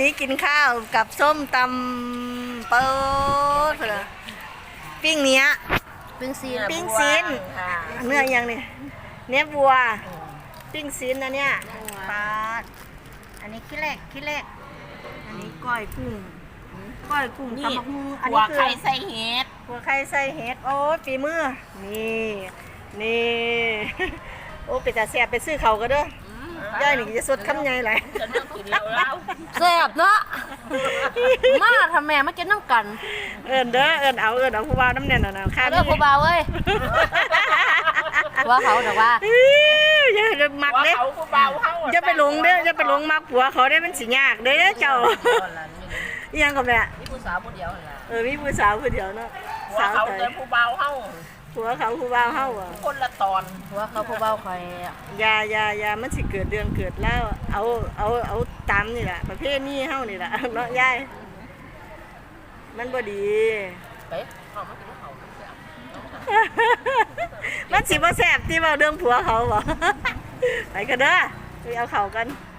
นี้กินข้าวกับส้มตำเปิดเหรอปิ้งเนี้ย ปิ้งซีนปิ้งซีนค่ะเนื้อยังเนี่ยเนื้อวัว ปิ้งซีนนะเนี่ยปลาดอันนี้ขี้เหล็กขี้เหล็กอันนี้ก้อยกุ้งก้อยกุ้งนี่ตำบักหุ่งอันหัวนี้คือไข่ใส่เห็ดหัวไข่ใส่เห็ดโอ้ยฝีมือนี่นี่โอ้เป็ดตาแซ่บไปซื้อเขาก็เด้อ ย่ายนี่จะสดคำใหญ่หลายจะนั่งกินเหล้าเหล้าแซ่บเนาะมาทำแม่มากินน้ำกัน เอินเด้อเอินเอาเอินเอาผู้บ่าวน้ำแน่นน่ะนะข้าเลิกผู้บ่าวเว้ยว่าเขาแต่ว่าอื้ออย่าไปมักหัวเด้เขาผู้เบาเฮาอย่าไปหลงเด้ออย่าไปหลงมักผัวเขาได้มันสิยากเด้อเจ้าอิหยังก็แม่นี่ผู้สาวผู้เดียวล่ะเออมีผู้สาวผู้เดียวเนาะหัวสาวเขาใจเจอผู้เบาเฮา ผัวเขาผู้บ่าวเฮาอะคนละตอนว่าเขาผู้บ่าวคอยอยาอยาอยามันสิเกิดเรื่องเกิดแล้วเอาเอาเอาตามนี่แหละประเภทนี้เฮานี่แหละเนาะยายมันบ่ดีไปเขามากินเขาเสียมันสิบ่แซ่บที่เว้าเรื่องผัวเขาบ่ไปกันเด้อไปเอาเขากันเ